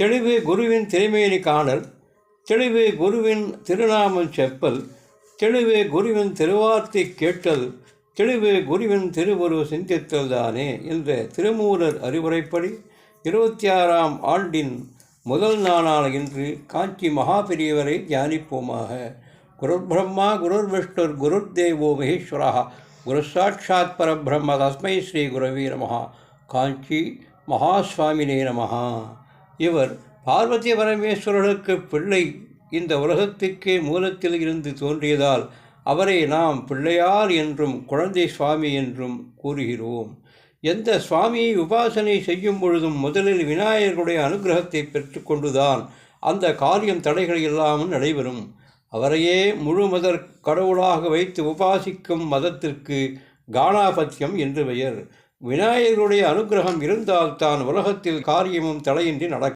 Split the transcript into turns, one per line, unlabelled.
தெளிவு குருவின் திருமேனி காணல் தெளிவு குருவின் திருநாமம் செப்பல் தெளிவு குருவின் திருவார்த்தை கேட்டல் தெளிவு குருவின் திருவுருவ சிந்தித்தல் தானே என்ற திருமூலர் அறிவுரைப்படி இருபத்தி ஆறாம் ஆண்டின் முதல் நாளான இன்று காஞ்சி மகாபெரியவரை தியானிப்போமாக. குருர் பிரம்மா குருர் விஷ்ணுர் குருர் தேவோ மகேஸ்வரா குரு சாட்சாத் பரபிரம்ம தஸ்மை ஸ்ரீ குரவே நமஹா காஞ்சி மகாஸ்வாமினே நமஹா இவர் பார்வதி பரமேஸ்வரர்களுக்கு பிள்ளை. இந்த உலகத்துக்கே மூலத்தில் இருந்து தோன்றியதால் அவரை நாம் பிள்ளையார் என்றும் குழந்தை சுவாமி என்றும் கூறுகிறோம். எந்த சுவாமியை உபாசனை செய்யும் பொழுதும் முதலில் விநாயகருடைய அனுகிரகத்தை பெற்றுக்கொண்டுதான் அந்த காரியம் தடைகள் இல்லாமல் நடைபெறும். அவரையே முழு மதர் கடவுளாக வைத்து உபாசிக்கும் மதத்திற்கு கானாபத்தியம் என்று பெயர். விநாயகருடைய அனுகிரகம் இருந்தால்தான் உலகத்தில் காரியமும் தடையின்றி நடக்கும்.